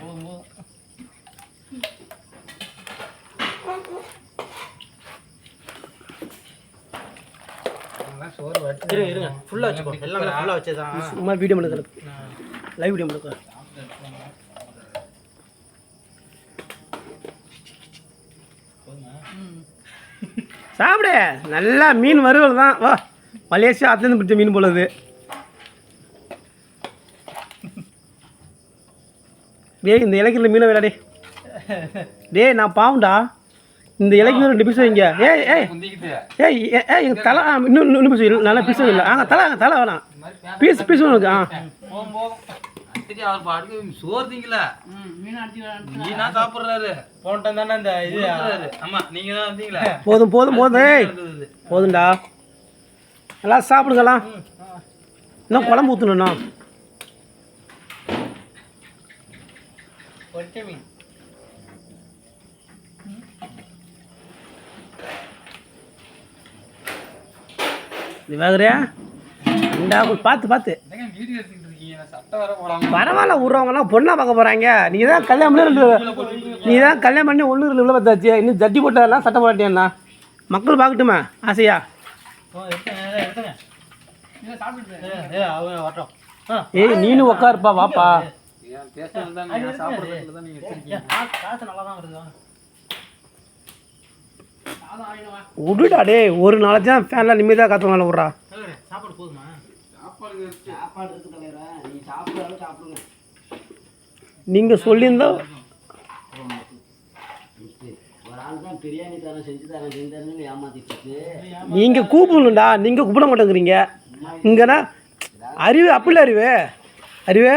போதும் போதும் அதெல்லாம் சோறு வச்சு இருங்க இருங்க ஃபுல்லாக வச்சுக்கோ எல்லாமே ஃபுல்லாக வச்சதான். சும்மா வீடியோ எடுக்கிறது லைவ் வீடியோ எடுக்க சாப்பிடு. நல்லா மீன் வறுவல் தான். வா. மலேசியா அதுலேருந்து பிடிச்ச மீன் போலது டேய் இந்த இலைக்கில் மீனை விளையாடே டேய். நான் பாவம்டா இந்த இலைக்கு ரெண்டு பீஸ் வைங்க. ஏய் ஏய். குந்திக்கிட்டு ஏய் ஏ- ஏய் எங்கள் தலை ஆ, இன்னும் இன்னும் பீஸ் நல்லா பீஸ் இல்லை ஆ தலை தலை வேணாம் பீஸ் பீஸ் வேணும் ஆ. அவர் பாட்டுக்கு சோறு திங்கல மீனா சாப்பிடுறாரு. போன டைம் தானே இந்த இது? கொடுக்குறாரு. ஆமா நீங்க தான் வந்தீங்களா? போதும் போதும் போதும். போதும்டா. நல்லா சாப்பிடுங்கலாம். இன்னும் குழம்பு ஊற்றணுண்ணா பொரிச்ச மீன் இது வேகுறியா இந்தா கொஞ்சம் பார்த்து பார்த்து நான் பரவாயில்ல விட்றவங்கலாம் பொண்ணா பார்க்க போகிறாங்க நீ தான் கல்யாணம் பண்ணி நீ தான் கல்யாணம் பண்ணி ரெண்டு உள்ள பார்த்தாச்சு. இன்னும் ஜட்டி போட்டதெல்லாம் சட்டை போட்டியாண்ணா மக்கள் பார்க்கட்டுமா? ஆசையா? ஏய் நீனும் உட்காருப்பா வாப்பா. பேசுறது தான் சாப்பிடுறதுல தான் நீங்க வச்சிருக்கீங்க. காசு நல்லா தான் வருது. விடுடா டேய் ஒரு நாளைக்கு தான் ஃபேன்லாம் நிம்மதியாக காற்று மேலே விட்றா சாப்பாடு போதுமா? சாப்பாடு இருக்கு. நீங்கள் சொல்லியிருந்தா நீங்கள் கூப்பிடணும்டா. நீங்கள் கூப்பிட மாட்டேங்கிறீங்க. இங்கன்னா அறிவு அப்படி அறிவு. அறிவு?